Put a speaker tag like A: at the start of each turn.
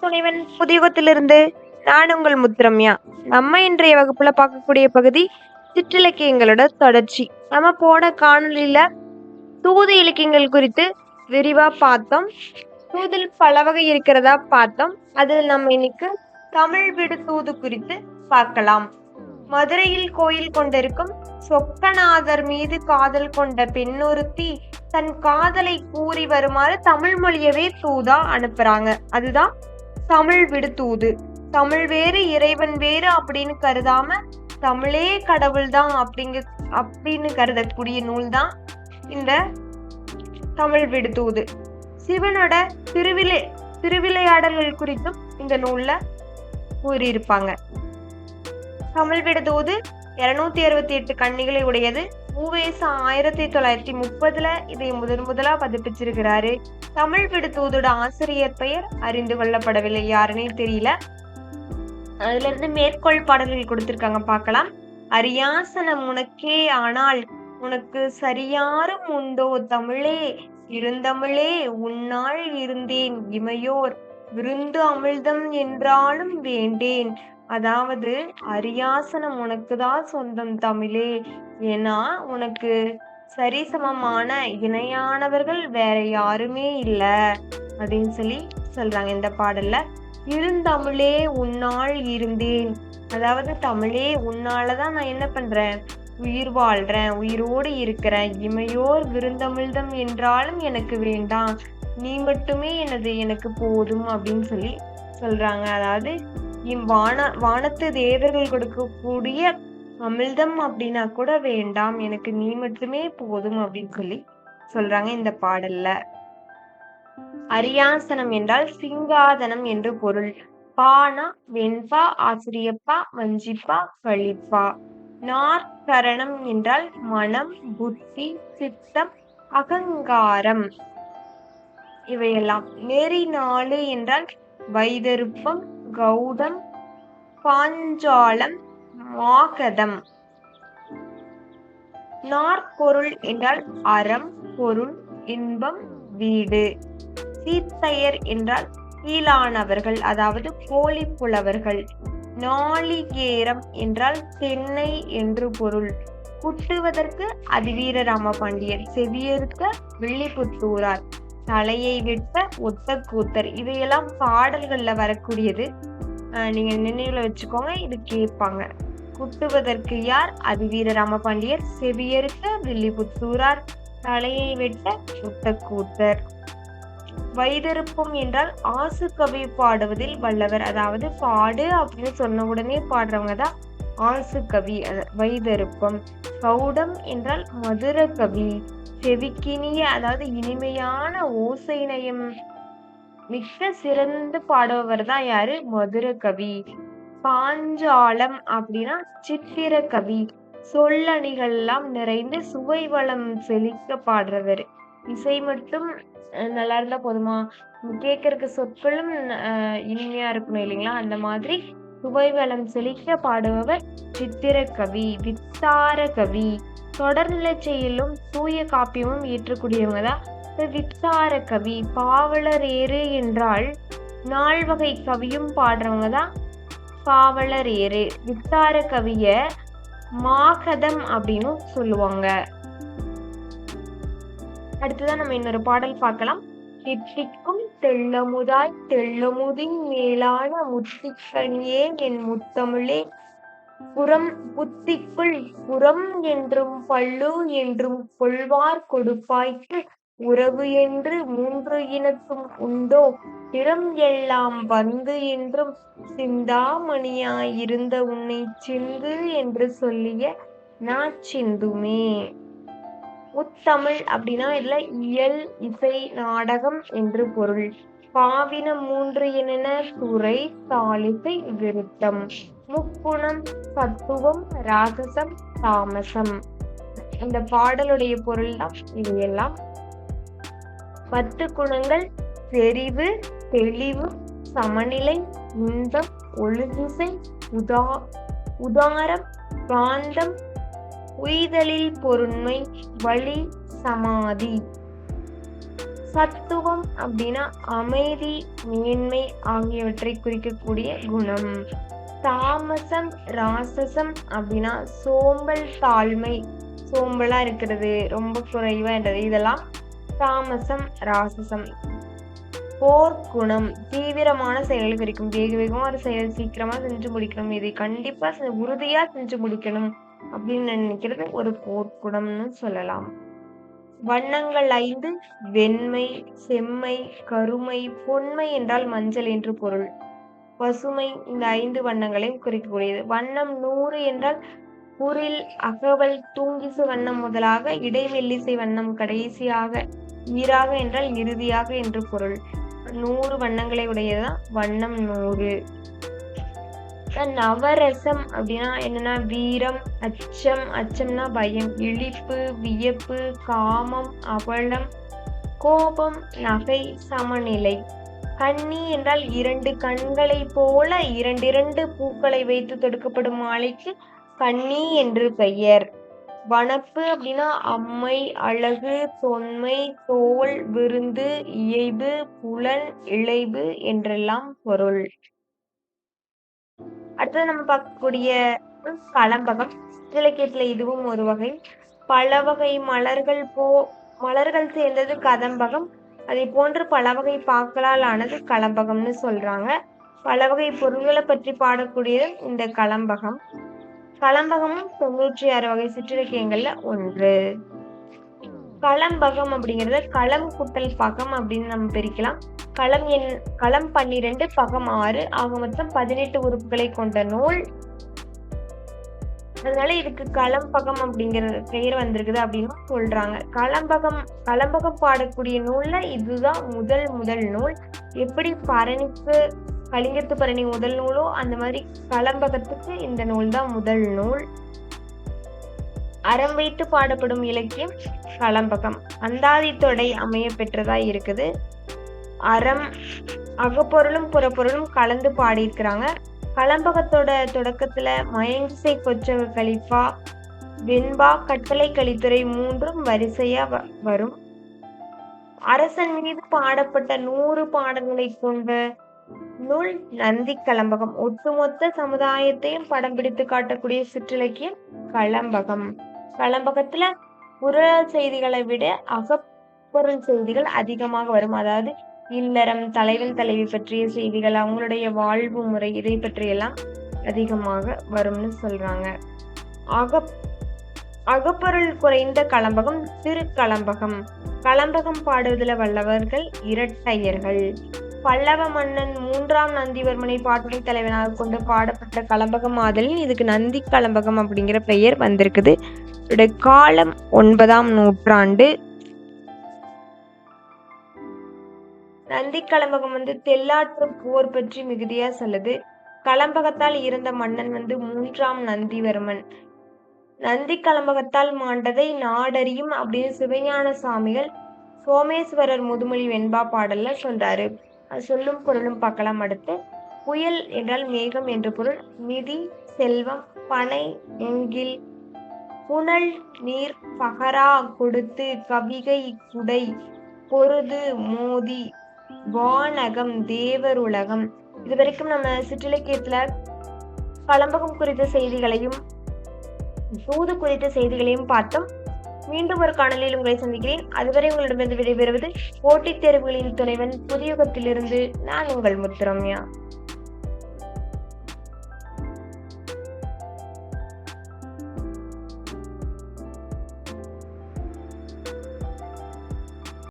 A: துணைவன் புதியுகத்திலிருந்து நான் உங்கள் முத்துரம்யா. நம்ம இன்றைய வகுப்புல பார்க்கக்கூடிய பகுதி சிற்றிலக்கியங்களோட தொடர்ச்சி. நம்ம போன காணொளியில தூது இலக்கியங்கள் குறித்து விரிவா பார்த்தோம். தூதில் பல வகை இருக்கிறதா பார்த்தோம். அதில் நம்ம இன்னைக்கு தமிழ் விடு தூது குறித்து பார்க்கலாம். மதுரையில் கோயில் கொண்டிருக்கும் சொக்கநாதர் மீது காதல் கொண்ட பெண்ணொருத்தி தன் காதலை கூறி வருமாறு தமிழ் மொழியவே தூதா அனுப்புறாங்க. அதுதான் தமிழ் விடுத்தூது. தமிழ் வேறு இறைவன் வேறு அப்படின்னு கருதாம தமிழே கடவுள் தான் அப்படிங்க அப்படின்னு கருதக்கூடிய நூல் தான் இந்த தமிழ் விடுதூது சிவனோட திருவிளை திருவிளையாடல்கள் குறித்தும் இந்த நூல்ல கூறியிருப்பாங்க. தமிழ் விடுதூது இருநூத்தி அறுபத்தி எட்டு கன்னிகளை உடையது. மூவேசா ஆயிரத்தி தொள்ளாயிரத்தி முப்பதுல இதை முதன் முதலா பதிப்பிச்சிருக்கிறாரு. தமிழ் விடுத்தூதோட ஆசிரியர் பெயர் அறிந்து கொள்ளப்படவில்லை. யாருன்னே தெரியல. அதுல இருந்து மேற்கோள் பாடல்கள் கொடுத்திருக்காங்க பார்க்கலாம். அரியாசனம் உனக்கே ஆனால் உனக்கு சரியாரும் உண்டோ தமிழே? இருந்தமிழே உன்னால் இருந்தேன் இமையோர். விருந்து அமிழ்தம் என்றாலும் வேண்டேன். அதாவது அரியாசனம் உனக்குதான் சொந்தம் தமிழே. ஏன்னா உனக்கு சரிசமமான இணையானவர்கள் வேற யாருமே இல்லை. அப்படின்னு சொல்லி சொல்றாங்க இந்த பாடல்ல. இருந்தமிழே உன்னால் இருந்தேன். அதாவது தமிழே உன்னாலதான் நான் என்ன பண்றேன்? உயிர் வாழ்றேன் உயிரோடு இருக்கிறேன். இமையோர் விருந்தமிழ்தம் என்றாலும் எனக்கு வேண்டாம். நீ மட்டுமே எனது எனக்கு போதும் அப்படின்னு சொல்லி சொல்றாங்க. அதாவது இவ்வான வானத்து தேவர்கள் கொடுக்கக்கூடிய அமிர்தம் அப்படின்னா கூட வேண்டாம் எனக்கு நீ மட்டுமே போதும் அப்படின்னு சொல்லி சொல்றாங்க இந்த பாடல்ல. அரியாசனம் என்றால் சிங்காதனம் என்று பொருள். பானா வெண்பா ஆசிரியப்பா வஞ்சிப்பா கழிப்பா. நாற்கரணம் என்றால் மனம் புத்தி சித்தம் அகங்காரம். இவையெல்லாம். நெறி நாலு என்றால் வைதருப்பம் கௌதம் பாஞ்சாலம் மாகதம். நாற்பொருள் என்றால் அறம் பொருள் இன்பம் வீடு. சீத்தையர் என்றால் கீழானவர்கள் அதாவது கோழி புலவர்கள் நாளிகேரம் என்றால் தென்னை என்று பொருள். குட்டுவதற்கு அதிவீர ராமபாண்டியர் செவியறுக்க வில்லிபுத்தூரார் தலையை விட்ட ஒத்த கூத்தர் இவையெல்லாம் பாடல்கள்ல வரக்கூடியது. நீங்கள் நீங்க வச்சுக்கோங்க இது கேட்பாங்க. குட்டுவதற்கு யார்? அது வீர ராமபாண்டியர். செவியருக்கு வில்லிபுத்தூரார். தலையை வெட்ட ஒத்த கூத்தர். வைதருப்பம் என்றால் ஆசு கவி பாடுவதில் வல்லவர். அதாவது பாடு அப்படின்னு சொன்ன உடனே பாடுறவங்க தான் ஆசு கவி அத- வைதருப்பம் கௌடம் என்றால் மதுர கவி. செவிக்கினிய அதாவது இனிமையான ஓசை நயம். மிக சிறந்து பாடுபவர் தான் யாரு? மதுர கவி. பாஞ்சாலம் அப்படின்னா சித்திர கவி. சொல்லணிகள்லாம் நிறைந்து சுவை வளம் செழிக்க பாடுறவர். இசை மட்டும் நல்லா இருந்தா போதுமா? கேட்கறக்கு சொற்களும் அஹ், இனிமையா இருக்கணும் இல்லைங்களா? அந்த மாதிரி சுவை வளம் செழிக்க பாடுபவர் சித்திர கவி வித்தார கவி. தொடர்நிலை செயலும் தூய காப்பியமும் இயற்றக்கூடியவங்க தான் இந்த வித்தார கவி ஏறு என்றால் நால்வகை கவியும் பாடுறவங்க தான் ஏறு. வித்தார கவிய மாகதம் அப்படின்னு சொல்லுவாங்க. அடுத்ததான் நம்ம இன்னொரு பாடல் பார்க்கலாம். தித்திக்கும் தெள்ளமுதாய் தெள்ளமுதின் மேலான முத்திக்கனியே என் முத்தமிழே. புறம் புத்திக்குள் புறம் என்றும் பள்ளு என்றும் கொள்வார் கொடுப்பாய்க்கு உறவு என்று மூன்று இனத்தும் உண்டோ? திறம் எல்லாம் வந்து என்றும் சிந்தாமணியாய் இருந்த உன்னை சிந்து என்று சொல்லிய நாச்சிந்துமே உத்தமிழ் அப்படின்னா இதுல இயல் இசை நாடகம் என்று பொருள். பாவின மூன்று என துறை தாளிசை விருத்தம். முக்குணம் சத்துவம் ராகசம் தாமசம். இந்த பாடலுடைய பொருள் தான் இது எல்லாம் பத்து குணங்கள் செறிவு தெளிவு சமநிலை இன்பம் ஒழுங்கிசை உதா உதாரம் காந்தம் உய்தலில் பொருண்மை வழி சமாதி. சத்துவம் அப்படின்னா அமைதி மேன்மை ஆகியவற்றை குறிக்கக்கூடிய குணம். தாமசம் ராசசம் அப்படின்னா சோம்பல் தாழ்மை சோம்பலா இருக்கிறது ரொம்ப குறைவா என்றது இதெல்லாம் தாமசம் ராசசம். போர்க்குணம் தீவிரமான செயல் குறிக்கும் வேக வேகமா ஒரு செயல் சீக்கிரமா செஞ்சு முடிக்கணும். இதை கண்டிப்பா உறுதியா செஞ்சு முடிக்கணும் அப்படின்னு நினைக்கிறது ஒரு போர்க்குணம்னு சொல்லலாம். வண்ணங்கள் ஐந்து வெண்மை செம்மை கருமை பொன்மை என்றால் மஞ்சள் என்று பொருள். பசுமை இந்த ஐந்து வண்ணங்களையும் குறிக்கக்கூடியது. வண்ணம் நூறு என்றால் குரில் அகவல் தூங்கிசு வண்ணம் முதலாக இடைவெள்ளிசை வண்ணம் கடைசியாக ஈராக என்றால் இறுதியாக என்று பொருள். நூறு வண்ணங்களை உடையதுதான் வண்ணம் நூறு. நவரசம் அப்படின்னா என்னன்னா வீரம் அச்சம் அச்சம்னா பயம். இழிப்பு வியப்பு காமம் அவலம் கோபம் நகை சமநிலை. கன்னி என்றால் இரண்டு கண்களை போல இரண்டிரண்டு பூக்களை வைத்து தொடுக்கப்படும் மாலைக்கு கன்னி என்று பெயர். வனப்பு அப்படின்னா அம்மை அழகு தொன்மை தோல் விருந்து இயைபு புலன் இழைவு என்றெல்லாம் பொருள். அடுத்தது நம்ம பார்க்கக்கூடிய கலம்பகம். இலக்கியத்துல இதுவும் ஒரு வகை. பல வகை மலர்கள் போ மலர்கள் சேர்ந்தது கதம்பகம். அதை போன்று பல வகை பாக்களால் ஆனது கலம்பகம்னு சொல்றாங்க. பல வகை பொருள்களை பற்றி பாடக்கூடியது இந்த கலம்பகம். கலம்பகமும் தொண்ணூற்றி ஆறு வகை சிற்றிலக்கியங்கள்ல ஒன்று. களம்பகம் அப்படிங்கறத களம் குட்டல் பகம் அப்படின்னு நம்ம பிரிக்கலாம். களம் எண் களம் பன்னிரெண்டு பகம் ஆறு ஆக மொத்தம் பதினெட்டு உறுப்புகளை கொண்ட நூல். அதனால இதுக்கு களம்பகம் அப்படிங்கிற பெயர் வந்திருக்குது அப்படின்னு சொல்றாங்க. களம்பகம் களம்பகம் பாடக்கூடிய நூல்ல இதுதான் முதல் முதல் நூல். எப்படி பரணிக்கு கலிங்கத்து பரணி முதல் நூலோ அந்த மாதிரி களம்பகத்துக்கு இந்த நூல் தான் முதல் நூல். அறம் வைத்து பாடப்படும் இலக்கியம் களம்பகம். அந்தாதி தொடை அமைய பெற்றதா இருக்குது. அறம் அகப்பொருளும் புறப்பொருளும் கலந்து பாடியிருக்கிறாங்க. கலம்பகத்தோட தொடக்கத்துல மயங்கிசை கொச்சவ கலிப்பா வெண்பா கட்டளை கலித்துறை மூன்றும் வரிசையா வ- வரும். அரசன் மீது பாடப்பட்ட நூறு பாடல்களை கொண்ட நூல் நந்தி கலம்பகம். ஒட்டுமொத்த சமுதாயத்தையும் படம் பிடித்து காட்டக்கூடிய சிற்றிலக்கியம் கலம்பகம். கலம்பகத்துல புற செய்திகளை விட அகப்பொருள் செய்திகள் அதிகமாக வரும். அதாவது இல்லறம் தலைவன் தலைவி பற்றிய செய்திகள் அவங்களுடைய வாழ்வு முறை இதை பற்றியெல்லாம் அதிகமாக வரும்னு சொல்றாங்க. அக அகப்பொருள் குறைந்த களம்பகம் திருக்களம்பகம் களம்பகம் பாடுவதில் வல்லவர்கள் இரட்டையர்கள். பல்லவ மன்னன் மூன்றாம் நந்திவர்மனை பாட்டுடை தலைவனாக கொண்டு பாடப்பட்ட களம்பகம் ஆதலில் இதுக்கு நந்தி களம்பகம் அப்படிங்கிற பெயர் வந்திருக்குது. இதோட காலம் ஒன்பதாம் நூற்றாண்டு. நந்தி கலம்பகம் வந்து தெல்லாற்று போர் பற்றி மிகுதியா சொல்லுது. கலம்பகத்தால் இறந்த மன்னன் வந்து மூன்றாம் நந்திவர்மன். நந்தி கலம்பகத்தால் மாண்டதை நாடறியும் அப்படின்னு சிவஞான சாமிகள் சோமேஸ்வரர் முதுமொழி வெண்பா பாடல்ல சொல்றாரு. அது சொல்லும் பொருளும் பார்க்கலாம் அடுத்து. புயல் என்றால் மேகம் என்று பொருள். நிதி செல்வம் பனை எங்கில் புனல் நீர் பகரா கொடுத்து கவிகை குடை பொருது மோதி வானகம் தேவர் உலகம். இது வரைக்கும் நம்ம சிற்றிலக்கியத்துல களம்பகம் குறித்த செய்திகளையும் தூது குறித்த செய்திகளையும் பார்த்தோம். மீண்டும் ஒரு காணொலியில் உங்களை சந்திக்கிறேன். அதுவரை உங்களிடமிருந்து விடைபெறுவது போட்டித் தேர்வுகளின் துணைவன் புதியுகத்திலிருந்து நான் உங்கள் முத்துரம்யா.